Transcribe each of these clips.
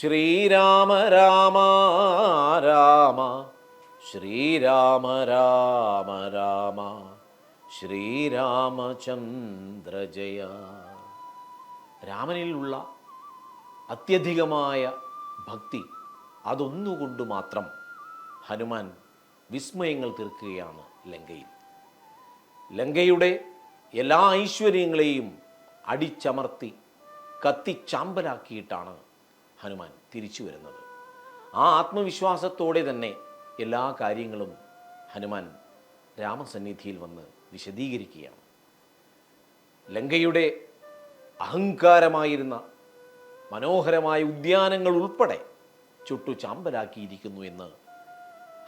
ശ്രീരാമ രാമ രാമ. ശ്രീരാമ രാമ രാമ. ശ്രീരാമചന്ദ്ര ജയ. രാമനിലുള്ള അത്യധികമായ ഭക്തി അതൊന്നുകൊണ്ട് മാത്രം ഹനുമാൻ വിസ്മയങ്ങൾ തീർക്കുകയാണ് ലങ്കയിൽ. ലങ്കയുടെ എല്ലാ ഐശ്വര്യങ്ങളെയും അടിച്ചമർത്തി കത്തിച്ചാമ്പലാക്കിയിട്ടാണ് ഹനുമാൻ തിരിച്ചു വരുന്നത്. ആ ആത്മവിശ്വാസത്തോടെ തന്നെ എല്ലാ കാര്യങ്ങളും ഹനുമാൻ രാമസന്നിധിയിൽ വന്ന് വിശദീകരിക്കുകയാണ്. ലങ്കയുടെ അഹങ്കാരമായിരുന്ന മനോഹരമായ ഉദ്യാനങ്ങൾ ഉൾപ്പെടെ ചുട്ടു ചാമ്പലാക്കിയിരിക്കുന്നു എന്ന്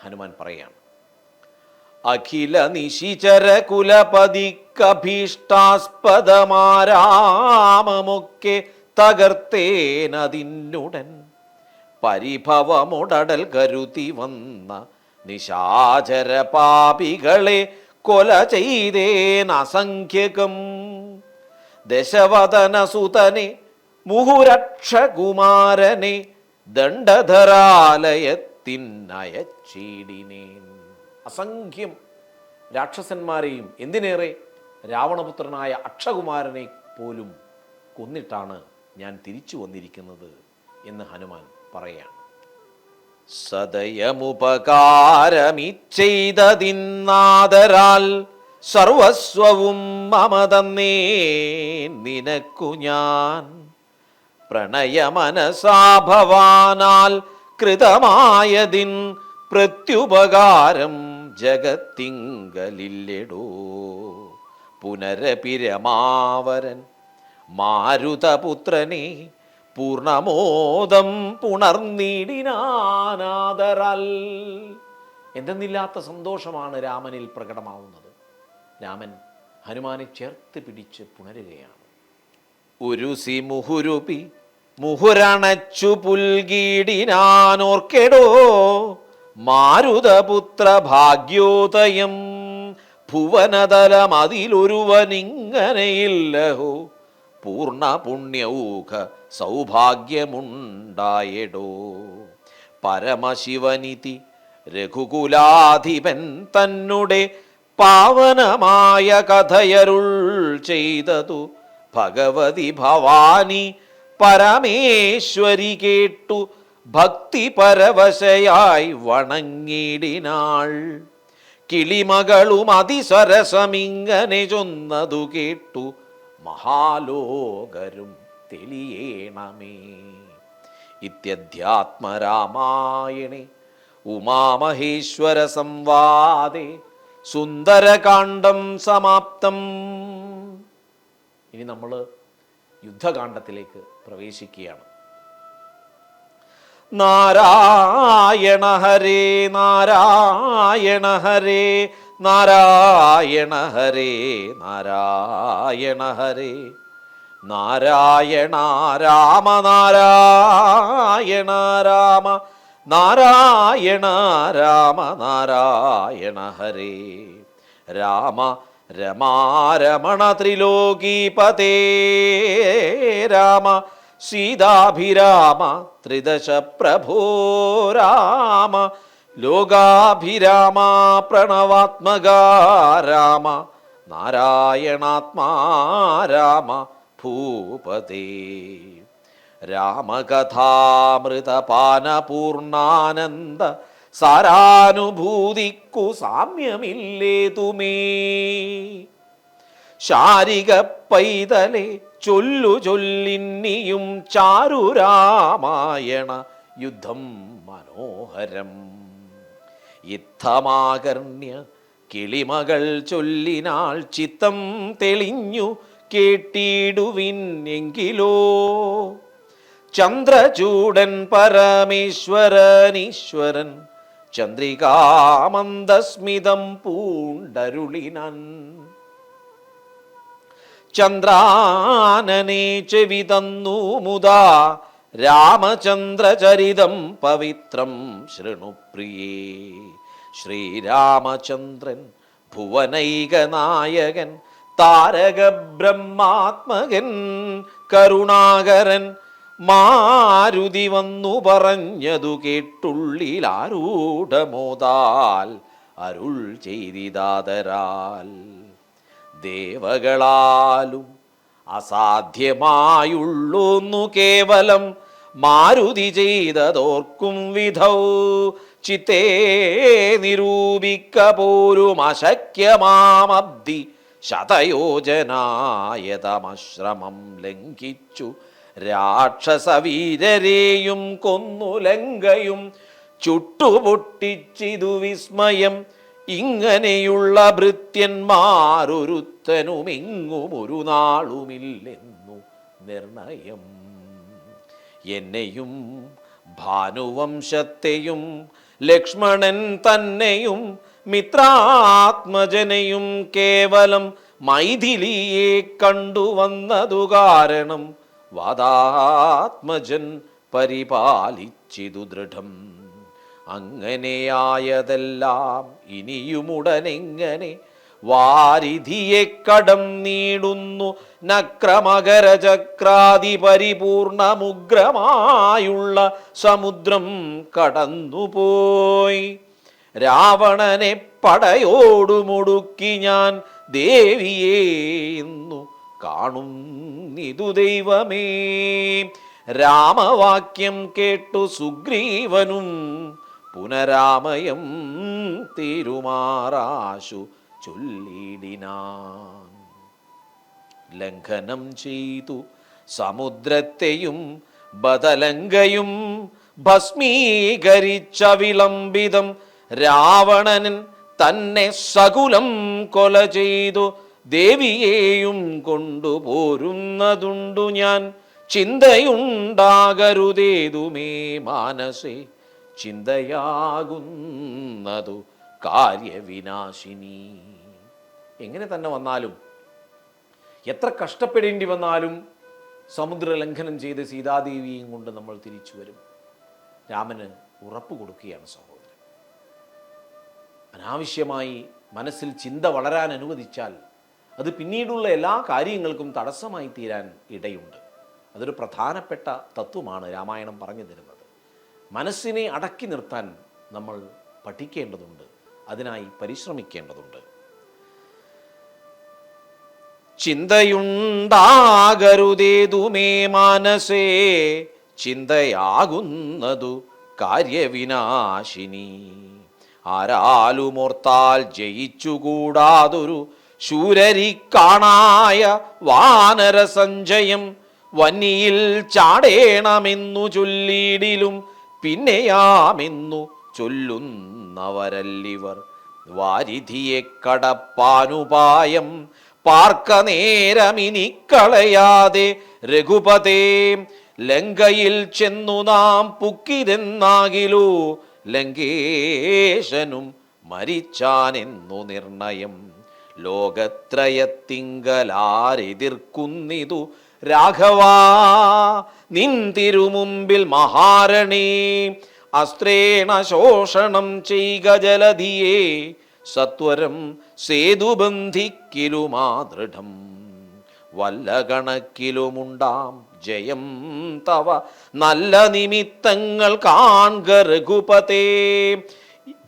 ഹനുമാൻ പറയാണ്. അഖില നിശിചര കുലപതി കുലപതിക്കഭീഷ്ടാസ്പദമാരാമമൊക്കെ തകർത്തേനതിന്നുടൻ പരിഭവമുടടൽ കരുതി വന്ന നിശാചര പാപികളെ കൊല ചെയ്തേൻ അസംഖ്യകം. ദശവദനസുതനെ മുഹുരക്ഷകുമാരനെ ദണ്ഡധരാലയത്തിനയച്ചീടിനേൻ അസംഖ്യം രാക്ഷസന്മാരെയും എന്തിനേറെ? രാവണപുത്രനായ അക്ഷകുമാരനെ പോലും കൊന്നിട്ടാണ് ഞാൻ തിരിച്ചു വന്നിരിക്കുന്നത് എന്ന് ഹനുമാൻ പറയാണ്. സദയമുപകാരമിച്ചെയ്തതിന്നാദരാൽ സർവസ്വവും മമതന്നേ നിനക്കു ഞാൻ. പ്രണയമനസാഭവാനാൽ കൃതമായതിൻ പ്രത്യുപകാരം ജഗത്തിങ്കലില്ലെടോ. പുനരപിരമാവരൻ മാരുതപുത്രനെ പൂർണമോദം പുണർനീടിനാനാദരൽ എന്തെന്നില്ലാത്ത സന്തോഷമാണ് രാമനിൽ പ്രകടമാവുന്നത്. രാമൻ ഹനുമാനെ ചേർത്ത് പിടിച്ച് പുണരുകയാണ്. ഉരുസി മുഹുരുപി മുഹുരണച്ചു പുൽകീടിനാനോർക്കെടോ. മാരുതപുത്ര ഭാഗ്യോദയം ഭുവനതലമതിലൊരുവനിങ്ങനെയില്ലഹോ. പൂർണ പുണ്യൗഖ സൗഭാഗ്യമുണ്ടായടോ. പരമശിവനിതി രഘുകുലാധിപൻ തന്നെ പാവനമായ കഥയരുൾ ചെയ്തതു. ഭഗവതി ഭവാനി പരമേശ്വരി കേട്ടു. ഭക്തി പരവശയായി വണങ്ങിടിനാൾ കിളിമകളും അതിസരസമിങ്ങനെ ചൊന്നതു കേട്ടു. മഹാലോകരും തെളിയേണമേ. ഇത്യധ്യാത്മരാമായണേ ഉമാമഹേശ്വര സംവാദേ സുന്ദരകാന്ഡം സമാപ്തം. ഇനി നമ്മൾ യുദ്ധകാന്ഡത്തിലേക്ക് പ്രവേശിക്കുകയാണ്. നാരായണ ഹരേ നാരായണ ഹരേ നാരായണ ഹരേ നാരായണ ഹരേ. നാരായണ രാമ നാരായണ രാമ. നാരായണ രാമ നാരായണ ഹരേ. രാമ രമാരമണ ത്രിലോകീപതേ. രാമ സീതാഭിരാമ ത്രിദശ പ്രഭോ രാമ. ലോകാഭിരാമ പ്രണവാത്മക രാമ നാരായണാത്മാ രാമ ഭൂപതേ. രാമകഥാമൃതപാനപൂർണാനന്ദ സാരാനുഭൂതിക്കു സാമ്യമില്ലേതുമേ. ശാരിക പൈതലെ ചൊല്ലു ചൊല്ലിന്നിയും ചാരുരാമായണ യുദ്ധം മനോഹരം. യുദ്ധമാകർണ്യ കിളിമകൾ ചൊല്ലിനാൾ ചിത്തം തെളിഞ്ഞു കേട്ടിടുവിൻ ചന്ദ്രചൂടൻ പരമേശ്വരനീശ്വരൻ ചന്ദ്രികാമന്ദസ്മിതം പൂണ്ടരുളിനൻ. ചന്ദ്രാനനെ ചെവി തന്നു മുതാ രാമചന്ദ്രചരിതം പവിത്രം ശൃണുപ്രിയേ ശ്രീരാമചന്ദ്രൻ ഭുവനൈകനായകൻ താരക ബ്രഹ്മാത്മകൻ കരുണാകരൻ മാരുതി വന്നു പറഞ്ഞതു കേട്ടുള്ളിൽ ആരൂഢമോതാൽ അരുൾ ചെയ്തിതാതരാൽ. ദേവകളാലും അസാധ്യമായുള്ളൂന്നു കേവലം മാരുതി ചെയ്തതോർക്കും വിധൗ ചിത്തേ നിരൂപിക്ക പോരും അശക്യമാമബ്ദി ശതയോജനായതമശ്രമം ലംഘിച്ചു. രാക്ഷസവീരരെയും കൊന്നു ലങ്കയും ചുട്ടുപൊട്ടിച്ചിതു വിസ്മയം. ഇങ്ങനെയുള്ള ഭൃത്യന്മാരൊരുത്തനുമിങ്ങും ഒരു നാളുമില്ലെന്നു നിർണയം. എന്നെയും ഭാനുവംശത്തെയും ലക്ഷ്മണൻ തന്നെയും മിത്രാത്മജനെയും കേവലം മൈഥിലിയെ കണ്ടുവന്നതു കാരണം വാദാത്മജൻ പരിപാലിച്ചിതു ദൃഢം. അങ്ങനെയായതെല്ലാം ഇനിയുമുടനെങ്ങനെ വാരിധിയെ കടം നീടുന്നു നക്രമകരചക്രാതി പരിപൂർണമുഗ്രമായുള്ള സമുദ്രം കടന്നുപോയി. രാവണനെ പടയോടുമുടുക്കി ഞാൻ ദേവിയെ ഇന്നു കാണുന്നിതു ദൈവമേ. രാമവാക്യം കേട്ടു സുഗ്രീവനും പുനരാമയം തിരുമാറാശു ചൊല്ലിടിനാൻ. ലംഘനം ചെയ്തു സമുദ്രത്തെയും ബദലങ്കയും ഭസ്മീകരിച്ച വിളംബിതം രാവണൻ തന്നെ സകുലം കൊല ചെയ്തു ദേവിയെയും കൊണ്ടുപോരുന്നതുണ്ടു ഞാൻ. ചിന്തയുണ്ടാകരുതേതുമേ മാനസേ ചിന്തയാകുന്നതു കാര്യവിനാശിനി. എങ്ങനെ തന്നെ വന്നാലും എത്ര കഷ്ടപ്പെടേണ്ടി വന്നാലും സമുദ്ര ലംഘനം ചെയ്ത് സീതാദേവിയും കൊണ്ട് നമ്മൾ തിരിച്ചു വരും. രാമന് ഉറപ്പ് കൊടുക്കുകയാണ് സഹോദരൻ. അനാവശ്യമായി മനസ്സിൽ ചിന്ത വളരാൻ അനുവദിച്ചാൽ അത് പിന്നീടുള്ള എല്ലാ കാര്യങ്ങൾക്കും തടസ്സമായി തീരാൻ ഇടയുണ്ട്. അതൊരു പ്രധാനപ്പെട്ട തത്വമാണ് രാമായണം പറഞ്ഞു തരുന്നത്. മനസ്സിനെ അടക്കി നിർത്താൻ നമ്മൾ പഠിക്കേണ്ടതുണ്ട് അതിനായി പരിശ്രമിക്കേണ്ടതുണ്ട്. ചിന്തയുണ്ടാകരുതേതുമേ മാനസേ ചിന്തയാകുന്നതു കാര്യവിനാശിനി. ആരാലുമോർത്താൽ ജയിച്ചുകൂടാതൊരു ശൂരരിക്കാണായ വാനര സഞ്ചയം വന്നിയിൽ ചാടേണമെന്നു ചൊല്ലിയിടിലും പിന്നെയാമെന്നു ചൊല്ലുന്നവരല്ലിവർ. വാരിധിയെ കടപ്പാനുപായം പാർക്ക നേരമിനിക്കളയാതെ രഘുപതേ ലങ്കയിൽ ചെന്നു നാം പുക്കിരുന്നാകിലു ലങ്കേശനും മരിച്ചാനെന്നു നിർണയം. ലോകത്രയത്തിങ്കലാരെതിർക്കുന്നിതു. രാഘവാ നിൻ തിരുമുമ്പിൽ മഹാരണേ അസ്ത്രേണ ശോഷണം ചെയ്ക ജലധിയെ സത്വരം സേതുബന്ധിക്കിലുമാദൃഢം വല്ല കണക്കിലുമുണ്ടാം ജയം തവ. നല്ല നിമിത്തങ്ങൾ കാൺക രഘുപതേ.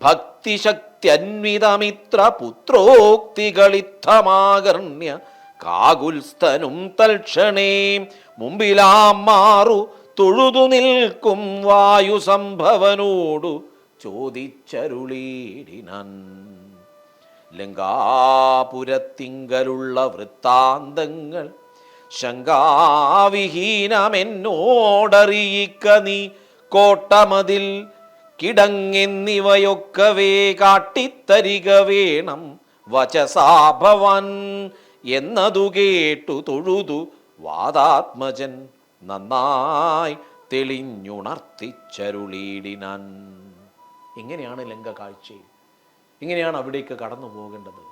ഭക്തിശക്തിയന്വിതമിത്ര പുത്രോക്തികളിത്തമാകർണ്യ. കാകുൽസ്ഥനും തൽക്ഷണേ. മുമ്പിലാം മാറു തൊഴുതു നിൽക്കും വായുസംഭവനോടു ചോദിച്ചരുളീടിനൻ. ലങ്കാപുരത്തിങ്കലുള്ള വൃത്താന്തങ്ങൾ ശങ്കാവിഹീനമെന്നോടറിയിക്ക നീ. കോട്ടമതിൽ കിടങ്ങെന്നിവയൊക്കവേ കാട്ടിത്തരിക വേണം. വചസാഭവൻ എന്നതു കേട്ടു തൊഴുതു വാദാത്മജൻ നന്നായി തെളിഞ്ഞുണർത്തിച്ചരുളീടിനാൻ. എങ്ങനെയാണ് ലങ്ക കാഴ്ചയിൽ. ഇങ്ങനെയാണ് അവിടേക്ക് കടന്നു പോകേണ്ടത്.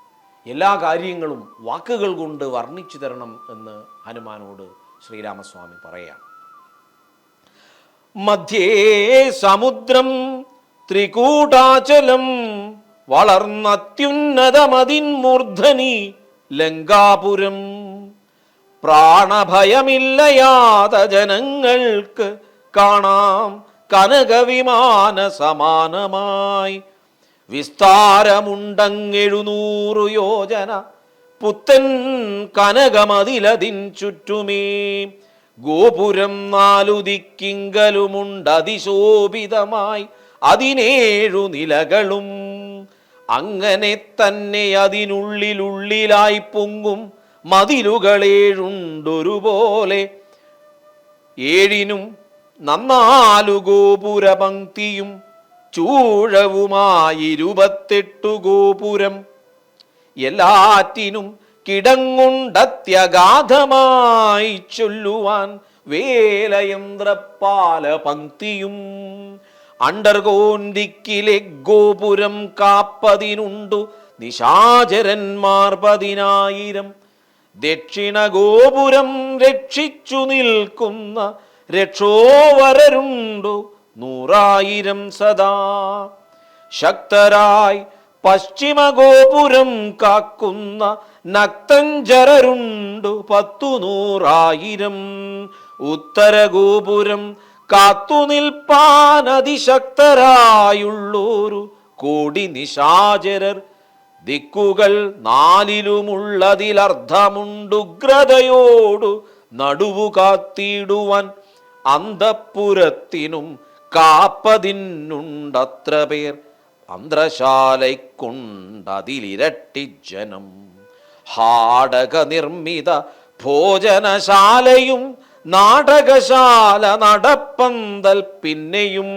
എല്ലാ കാര്യങ്ങളും വാക്കുകൾ കൊണ്ട് വർണിച്ചു തരണം എന്ന് ഹനുമാനോട് ശ്രീരാമസ്വാമി പറയാം മധ്യേ സമുദ്രം ത്രികൂടാചലം വളർന്നത്യുന്നതമതിന്മൂർധനി ലങ്കാപുരം. പ്രാണഭയമില്ലയാത ജനങ്ങൾക്ക് കാണാം കനകവിമാന സമാനമായി വിസ്താരമുണ്ടങ്ങെഴുന്നൂറു യോജന. പുത്തൻ കനകമതിലതിൻ ചുറ്റുമേ. ഗോപുരം നാലു ദിക്കിങ്കലുമുണ്ടതിശോഭിതമായി അതിനേഴു നിലകളും അങ്ങനെ തന്നെ അതിനുള്ളിലുള്ളിലായി പൊങ്ങും. മതിലുകളേഴുണ്ടൊരുപോലെ. ഏഴിനും നന്നാലു ഗോപുര ഗോപുരപങ്ക്തിയും ചൂഴവുമായിരുപത്തെട്ടു ഗോപുരം. എല്ലാറ്റിനും കിടങ്ങുണ്ടത്യഗാധമായി ചൊല്ലുവാൻ വേലയന്ത്രപ്പാല പങ്ക്തിയും അണ്ടർകോന്തിക്കിലെ ഗോപുരം കാപ്പതിനുണ്ടു നിശാചരന്മാർ പതിനായിരം. ദക്ഷിണ ഗോപുരം രക്ഷിച്ചു നിൽക്കുന്ന രക്ഷോവരരുണ്ടു നൂറായിരം സദാ. ശക്തരായി പശ്ചിമ ഗോപുരം കാക്കുന്ന നക്തഞ്ചരരുണ്ടു പത്തു നൂറായിരം. ഉത്തര ഗോപുരം കാത്തു നിൽപ്പാൻ അതിശക്തരായുള്ളോരു കോടി നിശാചരർ. ദിക്കുകൾ നാലിലുമുള്ളതിലർദ്ധമുണ്ടുഗ്രതയോടു നടുവു കാത്തിടുവാൻ അന്തപ്പുരത്തിനും കാപ്പതിനുണ്ടത്ര പേർ അന്ത്രശാലയ്ക്കുണ്ടതിലിരട്ടി ജനം ഹാടക നിർമ്മിത ഭോജനശാലയും നാടകശാല നടപ്പന്തൽ പിന്നെയും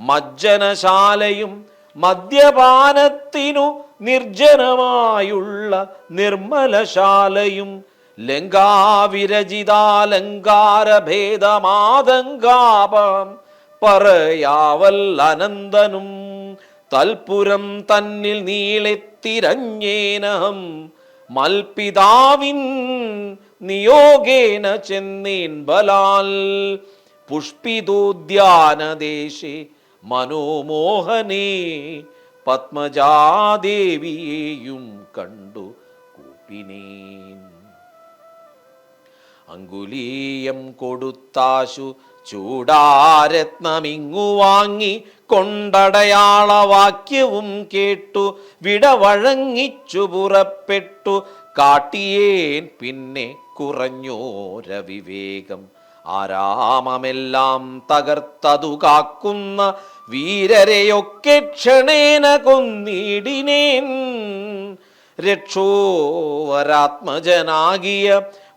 മജ്ജനശാലയും മദ്യപാനത്തിനു നിർജനമായുള്ള നിർമ്മലശാലയും ലങ്കാവിരജിതാലങ്കാരഭേദമാതങ്കാപം പറയാവൽ അനന്തനും തൽപുരം തന്നിൽ നീളെത്തിരഞ്ഞേനഹം മൽപിതാവിൻ നിയോഗേന ചെന്നീൻ ബലാൽ. പുഷ്പിതോദ്യാനദേശേ മനോമോഹനേ പത്മജാദേവിയെയും കണ്ടു കൂപ്പിനേൻ അങ്കുലീയം കൊടുത്താശു ചൂടാരത്നമിങ്ങു വാങ്ങി കൊണ്ടടയാളവാക്യവും കേട്ടു വിടവഴങ്ങിച്ചു പുറപ്പെട്ടു കാട്ടിയേൻ പിന്നെ കുറഞ്ഞോര വിവേകം ആരാമമെല്ലാം തകർത്തതു കാക്കുന്ന വീരരെയൊക്കെ ക്ഷണേന കൊന്നിടിനേൻ. രക്ഷോവരാത്മജനാകിയ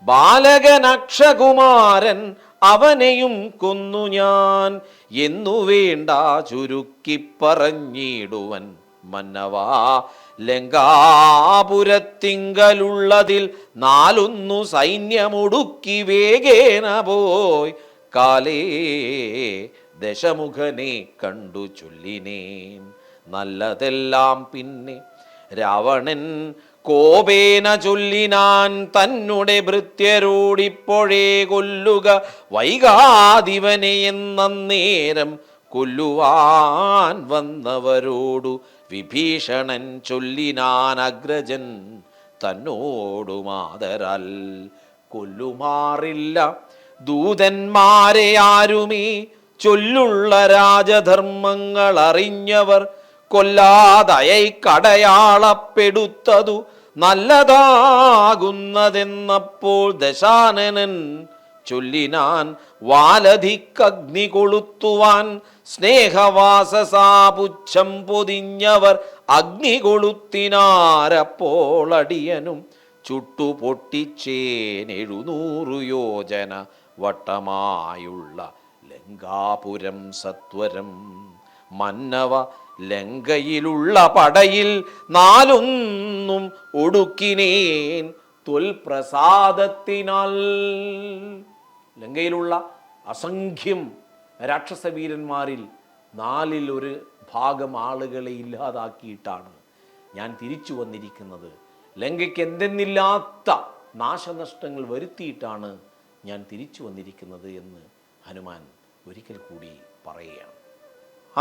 ബാലകനക്ഷകുമാരൻ അവനെയും കൊന്നു ഞാൻ. എന്നു വേണ്ട ചുരുക്കി പറഞ്ഞിടുവൻ മന്നവാ. ലങ്കാപുരത്തിങ്കലുള്ളതിൽ നാലൊന്നു സൈന്യമുടുക്കി വേഗേന പോയി. കാലേ ദശമുഖനെ കണ്ടു ചൊല്ലിനേൻ നല്ലതെല്ലാം പിന്നെ രാവണൻ കോപേന ചൊല്ലിനാൻ തന്നുടെ ഭൃത്യരോടിപ്പോഴേ കൊല്ലുക വൈകാതിവനെ എന്നേരം കൊല്ലുവാൻ വന്നവരോടു വിഭീഷണൻ ചൊല്ലിനാൻ അഗ്രജൻ തന്നോടു മാതരാൽ. കൊല്ലുമാറില്ല ദൂതന്മാരെ ആരുമേ? ചൊല്ലുള്ള രാജധർമ്മങ്ങൾ അറിഞ്ഞവർ കൊല്ലാതയൈ കടയാളപ്പെടുത്തതു നല്ലതാകുന്നതെന്നപ്പോൾ ദശാനനൻ ചൊല്ലിനാൻ വാലധിക്കഗ്നി കൊളുത്തുവാൻ സ്നേഹവാസസാപുച്ഛം പൊതിഞ്ഞവർ അഗ്നി കൊളുത്തിനാരപ്പോൾ അടിയനും ചുട്ടുപൊട്ടിച്ചേനെഴുന്നൂറു യോജന വട്ടമായുള്ള ലങ്കാപുരം സത്വരം മന്നവ ലങ്കയിലുള്ള പടയിൽ നാലൊന്നും ഒടുക്കിനേൻ തൊൽപ്രസാദത്തിനാൽ. ലങ്കയിലുള്ള അസംഖ്യം രാക്ഷസവീരന്മാരിൽ നാലിൽ ഒരു ഭാഗം ആളുകളെ ഇല്ലാതാക്കിയിട്ടാണ് ഞാൻ തിരിച്ചു വന്നിരിക്കുന്നത്. ലങ്കയ്ക്ക് എന്തെന്നില്ലാത്ത നാശനഷ്ടങ്ങൾ വരുത്തിയിട്ടാണ് ഞാൻ തിരിച്ചു വന്നിരിക്കുന്നത് എന്ന് ഹനുമാൻ ഒരിക്കൽ കൂടി പറയുകയാണ്.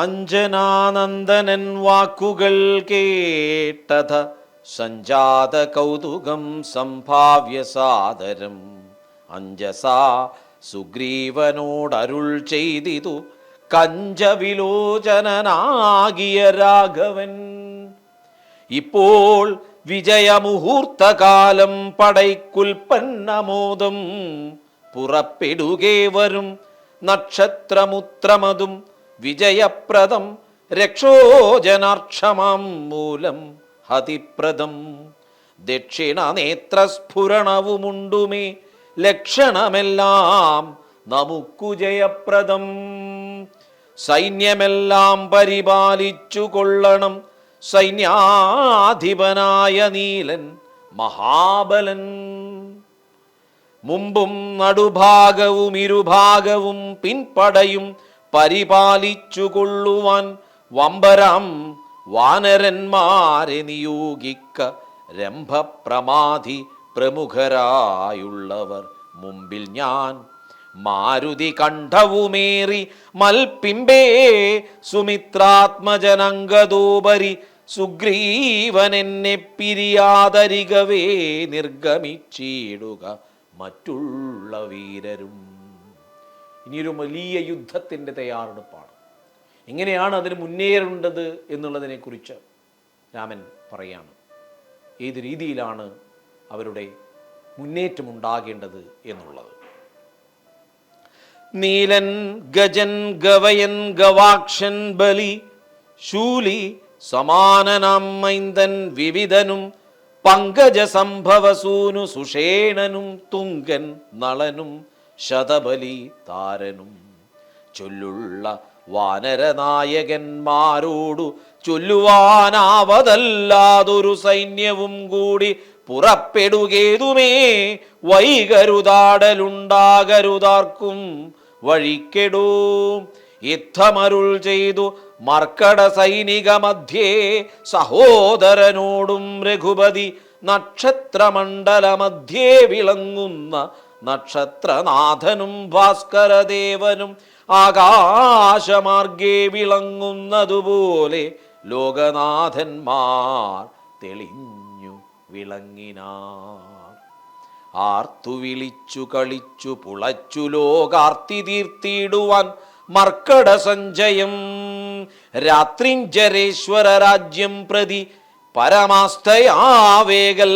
അഞ്ജനാനന്ദനൻ വാക്കുകൾ കേട്ടത സഞ്ജാത കൗതുകം സംഭാവ്യ സാദരം. അഞ്ജസാ സുഗ്രീവനോടരുൾ ചെയ്തിതു കഞ്ചവിലോചനാകിയ രാഘവൻ. ഇപ്പോൾ വിജയമുഹൂർത്തകാലം പടയ്ക്കുൽപ്പന്നമോദം പുറപ്പെടുകേ വരും നക്ഷത്രമുത്രമതും വിജയപ്രദം. രക്ഷോജനാക്ഷമാം മൂലം ഹതിപ്രദം. ദക്ഷിണ നേത്രസ്ഫുരണവുമുണ്ടുമേ ലക്ഷണമെല്ലാം നമുക്കു ജയപ്രദം. സൈന്യമെല്ലാം പരിപാലിച്ചു കൊള്ളണം. സൈന്യാധിപനായ നീലൻ മഹാബലൻ. മുമ്പും നടുഭാഗവും ഇരുഭാഗവും പിൻപടയും പരിപാലിച്ചു കൊള്ളുവാൻ വമ്പരാം വാനരന്മാരെ നിയോഗിക്ക രംഭപ്രമാധി പ്രമുഖരായുള്ളവർ. മുമ്പിൽ ഞാൻ മാരുതി കണ്ഠവുമേറി മൽപ്പിമ്പേ സുമിത്രാത്മജനങ്കതോപരി സുഗ്രീവനെന്നെ പിരിയാതരികവേ നിർഗമിച്ചിടുക മറ്റുള്ള വീരരും ഇനിയൊരു വലിയ യുദ്ധത്തിന്റെ തയ്യാറെടുപ്പാണ്. എങ്ങനെയാണ് അതിന് മുന്നേറേണ്ടത് എന്നുള്ളതിനെക്കുറിച്ച് രാമൻ പറയാണ്. ഏത് രീതിയിലാണ് അവരുടെ മുന്നേറ്റമുണ്ടാകേണ്ടത് എന്നുള്ളത്. നീലൻ ഗജൻ ഗവയൻ ഗവാക്ഷൻ ബലി ശൂലി സമാനനാം മൈന്ദൻ വിവിധനും പങ്കജ സംഭവസൂനു സുഷേണനും തുങ്കൻ നളനും ശതബലി താരനും ചൊല്ലുള്ള വാനരനായകന്മാരോടു ചൊല്ലുവാനാവതല്ലാതൊരു സൈന്യവും കൂടി പുറപ്പെടുകേതുമേ? വൈകരുതാടലുണ്ടാകരുതാർക്കും വഴിക്കെടൂ. യുദ്ധമരുൾ ചെയ്തു മർക്കട സൈനിക മധ്യേ സഹോദരനോടും രഘുപതി നക്ഷത്രമണ്ഡല മധ്യേ വിളങ്ങുന്ന നക്ഷത്രനാഥനും ഭാസ്കരദേവനും ആകാശമാർഗേ വിളങ്ങുന്നതുപോലെ ലോകനാഥന്മാർ തെളിഞ്ഞു വിളങ്ങിനാർ. ആർത്തു വിളിച്ചു കളിച്ചു പുളച്ചു ലോകാർത്തി തീർത്തിയിടുവാൻ മർക്കട സഞ്ചയം രാത്രിഞ്ചരേശ്വര രാജ്യം പ്രതി പരമാസ്ഥയാവേഗൽ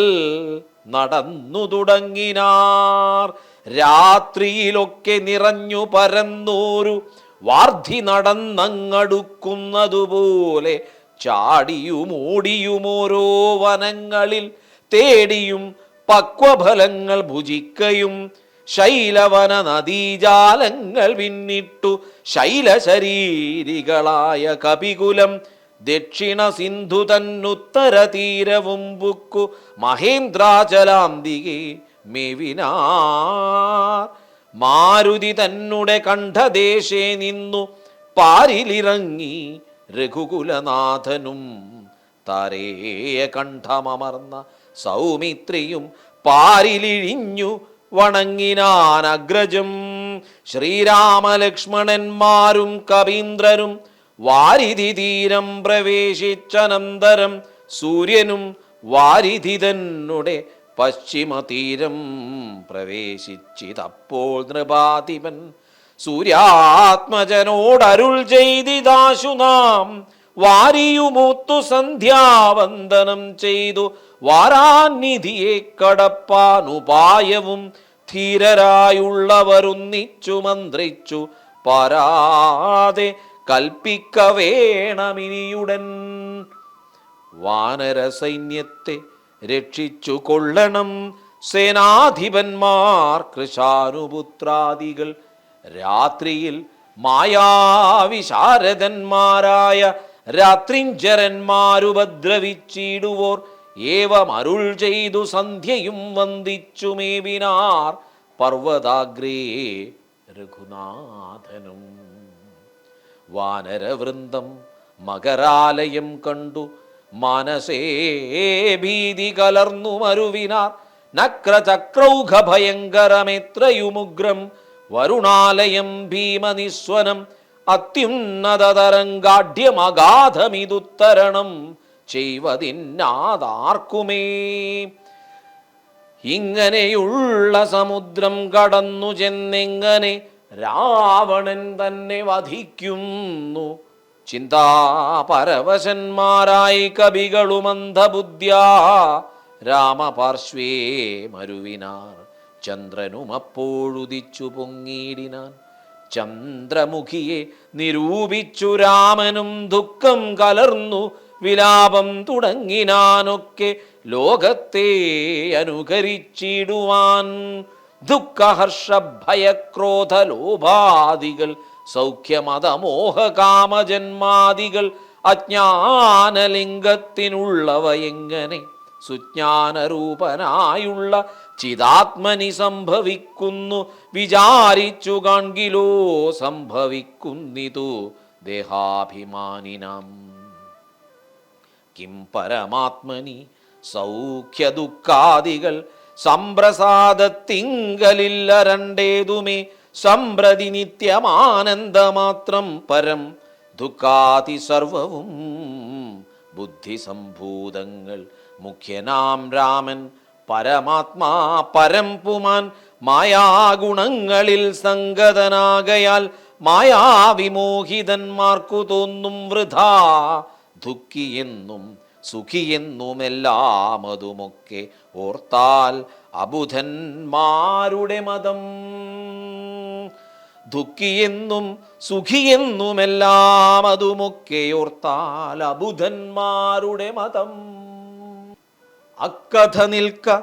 നടന്നു തുടങ്ങിനാർ. രാത്രിയിലൊക്കെ നിറഞ്ഞു പരന്നൂരു വാർധി നടന്നങ്ങടുക്കുന്നതുപോലെ ചാടിയും ഓടിയും ഓരോ വനങ്ങളിൽ തേടിയും പക്വഫലങ്ങൾ ഭുജിക്കയും ശൈലവന നദീജാലങ്ങൾ പിന്നിട്ടു ശൈലശരീരികളായ കപികുലം ദക്ഷിണ സിന്ധു തന്നുത്തര തീരവും ബുക്കു മഹേന്ദ്രാചലാന്തികെ മെവിനാർ. മാരുതി തന്നുടെ കണ്ഠദേശേ നിന്നു പാരിലിറങ്ങി രഘുകുലനാഥനും താരേയ കണ്ഠമമർന്ന സൗമിത്രിയും പാരിലിഴിഞ്ഞു വണങ്ങിനാൻ അഗ്രജം ശ്രീരാമലക്ഷ്മണന്മാരും കവീന്ദ്രനും വാരിധി തീരം പ്രവേശിച്ചനന്തരം സൂര്യനും വാരിധി പശ്ചിമതീരം പശ്ചിമ തീരം പ്രവേശിച്ചിതപ്പോൾ നൃപാധിപൻ സൂര്യാത്മജനോടരുൾ ചെയ്തിതാശു നാം വാരിയുമൂത്തു സന്ധ്യാവന്ദനം ചെയ്തു വാരാനിധിയെ കടപ്പാനുപായവും ധീരരായുള്ളവരൊന്നിച്ചു മന്ത്രിച്ചു പാരാതെ കൽപ്പിക്ക വേണമിനിയുടൻ വാനര സൈന്യത്തെ രക്ഷിച്ചു കൊള്ളണം സേനാധിപന്മാർ കൃഷാനുപുത്രാദികൾ രാത്രിയിൽ മായാവിശാരദന്മാരായ രാത്രിഞ്ചരന്മാരുപദ്രവിച്ചിടുവോർ. ഏവമരുൾ ചെയ്തു സന്ധ്യയും വന്ദിച്ചു മേവിനാർ പർവതാഗ്രേ രഘുനാഥനും. വാനരവൃന്ദം മകരാലയം കണ്ടു. മനസേ ഭീതി കലർന്നു മരുവിനാർ. നക്രചക്രൗഘ ഭയങ്കരമെത്രയുമുഗ്രം വരുണാലയം ഭീമനിസ്വനം. അത്യുന്നതരംഗാഢ്യമഗാധമിതുത്തരണം ചെയ്വതിന്നാതാർക്കുമേ. ഇങ്ങനെയുള്ള സമുദ്രം കടന്നു ചെന്നെങ്ങനെ രാവണൻ തന്നെ വധിക്കുന്നു. ചിന്താപരവശന്മാരായി കവികളുമന്ധബുദ്ധ്യ രാമപാർശ്വേ മരുവിനാർ. ചന്ദ്രനും അപ്പോഴുദിച്ചു പൊങ്ങിയിടിനാൻ. ചന്ദ്രമുഖിയെ നിരൂപിച്ചു രാമനും ദുഃഖം കലർന്നു വിലാപം തുടങ്ങിനാനൊക്കെ ലോകത്തെ അനുകരിച്ചിടുവാൻ. ദുഃഖഹർഷ ഭയക്രോധ ലോഭാദികൾ സൗഖ്യമതമോഹകാമജന്മാദികൾ അജ്ഞാനലിംഗത്തിനുള്ളവ എങ്ങനെ? സുജ്ഞാനരൂപനായുള്ള ചിതാത്മനി സംഭവിക്കുന്നു വിചാരിച്ചു കാൺകിലോ സംഭവിക്കുന്നിതു ദേഹാഭിമാനിനാം. കിം പരമാത്മനി സൗഖ്യദുഃഖാദികൾ സംപ്രസാദത്തിങ്കലില്ല രണ്ടേതുമേ സംപ്രതി നിത്യമാനന്ദമാത്രം പരം ദുഃഖാതി സർവവും ബുദ്ധിസംഭൂതങ്ങൾ. മുഖ്യനാം രാമൻ പരമാത്മാ പരംപുമാൻ മായാഗുണങ്ങളിൽ സംഗതനാകയാൽ മായാവിമോഹിതന്മാർക്കു തോന്നും വൃഥാ ദുഃഖിയെന്നും സുഖിയെന്നുമെല്ലാം അതുമൊക്കെ ഓർത്താൽ അബുധന്മാരുടെ മതം. ദുഃഖിയെന്നും സുഖിയെന്നുമെല്ലാം അതുമൊക്കെ ഓർത്താൽ അബുധന്മാരുടെ മതം. അക്കഥ നിൽക്ക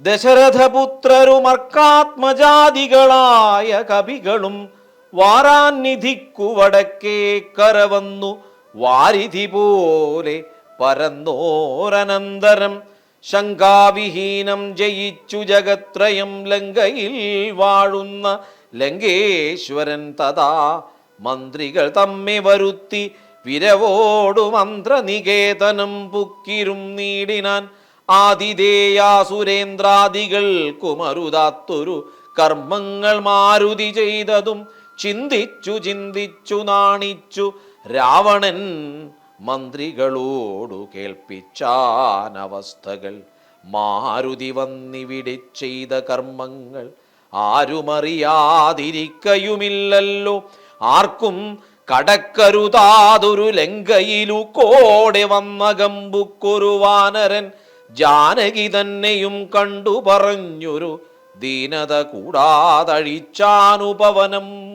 ദശരഥപുത്രരുമർക്കാത്മജാതികളായ കവികളും വാരാന്നിധിക്കു വടക്കേ കരവന്നു വാരിധി പോലെ പരന്നോരനന്തരം ശങ്കാവിഹീനം ജയിച്ചു ജഗത്രയം ലങ്കയിൽ വാഴുന്ന ലങ്കേശ്വരൻ തഥാ മന്ത്രികൾ തമ്മെ വരുത്തി വിരവോടു മന്ത്രനികേതനം പുക്കിരും നീടിനാൻ ആതിഥേയാസുരേന്ദ്രാദികൾ കുമരുതാത്തൊരു കർമ്മങ്ങൾ മാരുതി ചെയ്തതും ചിന്തിച്ചു ചിന്തിച്ചു നാണിച്ചു രാവണൻ മന്ത്രികളോടു കേൾപ്പിച്ചാനവസ്ഥകൾ. മാരുതി വന്നിവിടെ ചെയ്ത കർമ്മങ്ങൾ ആരുമറിയാതിരിക്കയുമില്ലല്ലോ. ആർക്കും കടക്കരുതാതൊരു ലങ്കയിലു കോടെ വന്ന ഗമ്പുക്കൊരു വാനരൻ ജാനകി തന്നെയും കണ്ടു പറഞ്ഞൊരു ദീനത കൂടാതഴിച്ചാനുപവനം.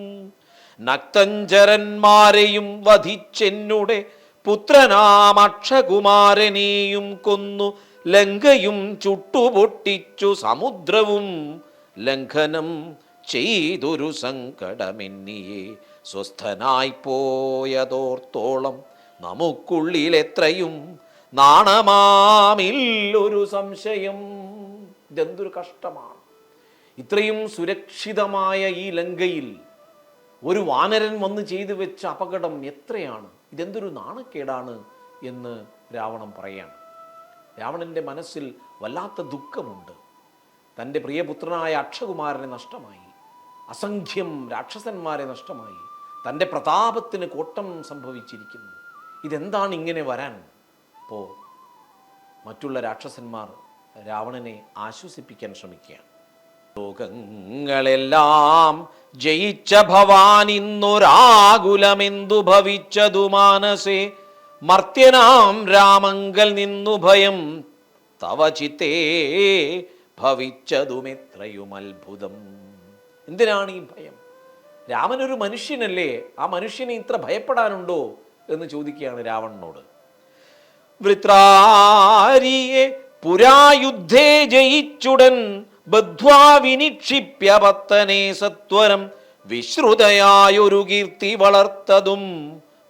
നക്തഞ്ചരന്മാരെയും വധിച്ചെന്നുടെ പുത്രനാം അക്ഷകുമാരനെയും കൊന്നു. ലങ്കയും ചുട്ടുപൊട്ടിച്ചു സമുദ്രവും ലംഘനം ചെയ്തൊരു സങ്കടമെന്നിയെ. സ്വസ്ഥനായി പോയതോർത്തോളം നമുക്കുള്ളിൽ എത്രയും നാണമാമില്ലൊരു സംശയം. ഇതെന്തൊരു കഷ്ടമാണ്. ഇത്രയും സുരക്ഷിതമായ ഈ ലങ്കയിൽ ഒരു വാനരൻ വന്ന് ചെയ്തു വെച്ച അപകടം എത്രയാണ്? ഇതെന്തൊരു നാണക്കേടാണ് എന്ന് രാവണൻ പറയാണ്. രാവണന്റെ മനസ്സിൽ വല്ലാത്ത ദുഃഖമുണ്ട്. തന്റെ പ്രിയപുത്രനായ അക്ഷകുമാരനെ നഷ്ടമായി. അസംഖ്യം രാക്ഷസന്മാരെ നഷ്ടമായി. തന്റെ പ്രതാപത്തിന് കോട്ടം സംഭവിച്ചിരിക്കുന്നു. ഇതെന്താണ് ഇങ്ങനെ വരാൻ? അപ്പോൾ മറ്റുള്ള രാക്ഷസന്മാർ രാവണനെ ആശ്വസിപ്പിക്കാൻ ശ്രമിക്കുകയാണ്. ലോകങ്ങളെല്ലാം ജയിച്ച ഭവാൻ ഇന്നൊരാകുലമെന്തു ഭവിച്ചതു മാനസേ? മർത്യനാം രാമങ്കൽ നിന്നു ഭയം തവ ചിത്തേ ഭവിച്ചതുമെത്രയും അത്ഭുതം. എന്തിനാണ് ഈ ഭയം? രാമനൊരു മനുഷ്യനല്ലേ? ആ മനുഷ്യനെ ഇത്ര ഭയപ്പെടാനുണ്ടോ എന്ന് ചോദിക്കുകയാണ് രാവണനോട്. വൃത്രാരിയെ പുരായുദ്ധേ ജയിച്ചുടൻ ബദ്ധ്വാ ഭക്തനെ സത്വരം വിശ്രുതയായൊരു കീർത്തി വളർത്തതും.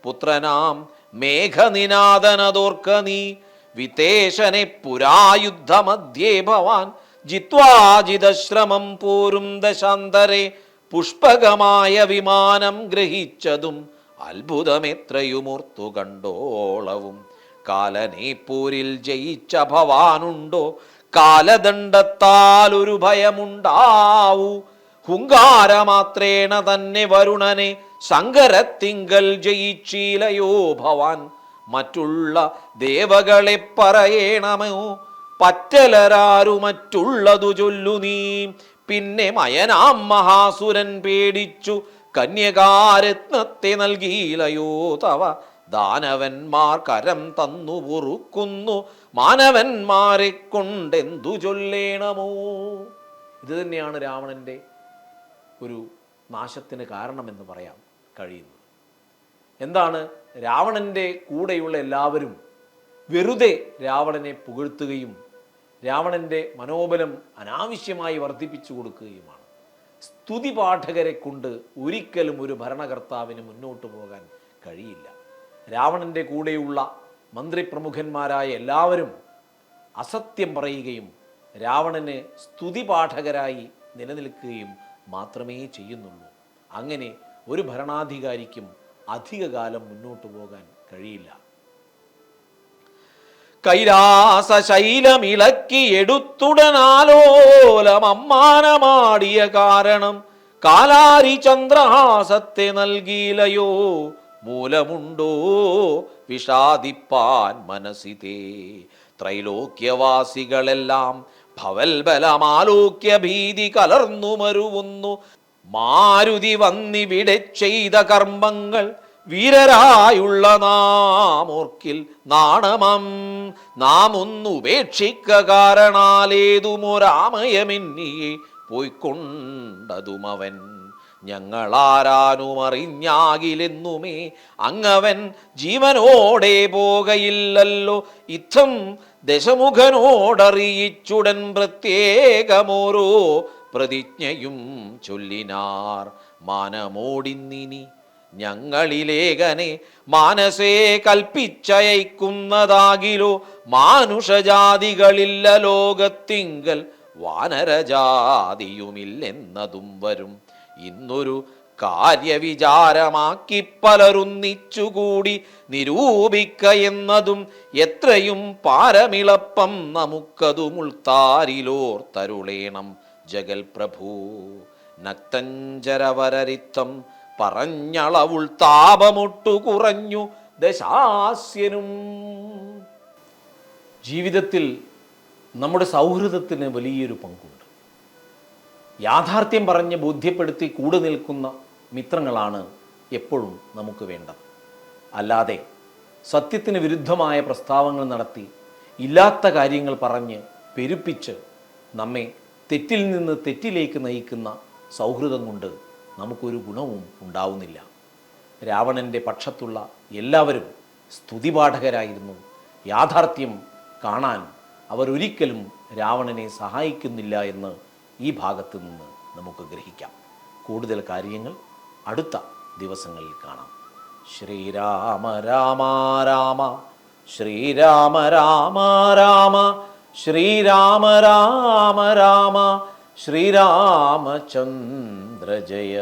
പുത്രനാം മേഘനിനാദനതോർക്ക നീ. വിതേശനെ പുരായുദ്ധമധ്യേ ഭവാൻ. ജിത്വാജിതശ്രമം പോരും ദശാന്തരെ. പുഷ്പകമായ വിമാനം ഗ്രഹിച്ചതും അത്ഭുതമെത്രയുമോർത്തു കണ്ടോളവും. കാലനെ പോരിൽ ജയിച്ച ഭവാനുണ്ടോ? കാലദണ്ഡത്താൽ ഒരു ഭയമുണ്ടാവൂ. ഹുങ്കാരമാത്രേണ തന്നെ വരുണനെ ശങ്കരത്തിങ്കൽ ജയിച്ചീലയോ ഭവാൻ. മറ്റുള്ള ദേവകളെ പറയണമോ? പറ്റലരാരു മറ്റുള്ളതു ചൊല്ലു നീ. പിന്നെ മയനാം മഹാസുരൻ പേടിച്ചു കന്യകാരത്നത്തെ നൽകിയിലയോ തവ. ദാനവന്മാർ കരം തന്നു പൊറുക്കുന്നു മാനവന്മാരെ കൊണ്ടെന്തു ചൊല്ലേണമോ? ഇത് തന്നെയാണ് രാവണന്റെ ഒരു നാശത്തിന് കാരണമെന്ന് പറയാൻ കഴിയുന്നത്. എന്താണ്? രാവണന്റെ കൂടെയുള്ള എല്ലാവരും വെറുതെ രാവണനെ പുകഴ്ത്തുകയും രാവണന്റെ മനോബലം അനാവശ്യമായി വർദ്ധിപ്പിച്ചു കൊടുക്കുകയുമാണ്. സ്തുതി പാഠകരെ കൊണ്ട് ഒരിക്കലും ഒരു ഭരണകർത്താവിന് മുന്നോട്ട് പോകാൻ കഴിയില്ല. രാവണന്റെ കൂടെയുള്ള മന്ത്രിപ്രമുഖന്മാരായ എല്ലാവരും അസത്യം പറയുകയും രാവണന് സ്തുതി പാഠകരായി നിലനിൽക്കുകയും മാത്രമേ ചെയ്യുന്നുള്ളൂ. അങ്ങനെ ഒരു ഭരണാധികാരിക്കും അധികകാലം മുന്നോട്ടു പോകാൻ കഴിയില്ല. കൈലാസ ശൈലമിളക്കി എടുത്തുടനാലോലമമ്മാനമാടിയ കാരണം കാലാരി ചന്ദ്രഹാസത്തെ നൽകിയിലയോ മൂലമുണ്ടോ വിഷാദിപ്പാൻ മനസ്സിതേ. ത്രൈലോക്യവാസികളെല്ലാം ഭവൽബലമാലോക്യ ഭീതി കലർന്നു മരുവുന്നു. മാരുതി വന്നിവിടെ ചെയ്ത കർമ്മങ്ങൾ വീരരായുള്ള നാമോർക്കിൽ നാണമം. നാം ഒന്നുപേക്ഷിക്ക കാരണാലേതുമൊരാമയമിന്നിയെ പോയിക്കൊണ്ടതുമവൻ. പോയിക്കൊണ്ടതും അവൻ ഞങ്ങളാരാനും അങ്ങവൻ ജീവനോടെ പോകയില്ലല്ലോ. ഇത്തം ദശമുഖനോടറിയിച്ചുടൻ പ്രത്യേകമോരോ പ്രതിജ്ഞയും ചൊല്ലിനാർ. മാനമോടിന്നിനി ഞങ്ങളിലേകനെ മാനസേ കൽപ്പിച്ചയക്കുന്നതാകിലോ. മാനുഷജാതികളില്ല ലോകത്തിങ്കൽ വാനരജാതിയുമില്ലെന്നതും വരും. ഇന്നൊരു കാര്യവിചാരമാക്കി പലരുന്നിച്ചുകൂടി നിരൂപിക്ക എന്നതും എത്രയും പാരമിളപ്പം നമുക്കതു മുൾത്താരിലോർ തരുളേണം ജഗൽ പ്രഭു നക്തഞ്ചരവരരിത്തം പറഞ്ഞളവുൾ താപമൊട്ടു കുറഞ്ഞു ദശാസ്യനും. ജീവിതത്തിൽ നമ്മുടെ സൗഹൃദത്തിന് വലിയൊരു പങ്കുണ്ട്. യാഥാർത്ഥ്യം പറഞ്ഞ് ബോധ്യപ്പെടുത്തി കൂടെ നിൽക്കുന്ന മിത്രങ്ങളാണ് എപ്പോഴും നമുക്ക് വേണ്ടത്. അല്ലാതെ സത്യത്തിന് വിരുദ്ധമായ പ്രസ്താവങ്ങൾ നടത്തി ഇല്ലാത്ത കാര്യങ്ങൾ പറഞ്ഞ് പെരുപ്പിച്ച് നമ്മെ തെറ്റിൽ നിന്ന് തെറ്റിലേക്ക് നയിക്കുന്ന സൗഹൃദം കൊണ്ട് നമുക്കൊരു ഗുണവും ഉണ്ടാവുന്നില്ല. രാവണന്റെ പക്ഷത്തുള്ള എല്ലാവരും സ്തുതിപാഠകരായിരുന്നു. യാഥാർത്ഥ്യം കാണാൻ അവരൊരിക്കലും രാവണനെ സഹായിക്കുന്നില്ല എന്ന് ഈ ഭാഗത്ത് നിന്ന് നമുക്ക് ഗ്രഹിക്കാം. കൂടുതൽ കാര്യങ്ങൾ അടുത്ത ദിവസങ്ങളിൽ കാണാം. ശ്രീരാമ രാമ രാമ ശ്രീരാമ രാമ രാമ ശ്രീരാമ രാമ രാമ ശ്രീരാമചന്ദ്ര ജയ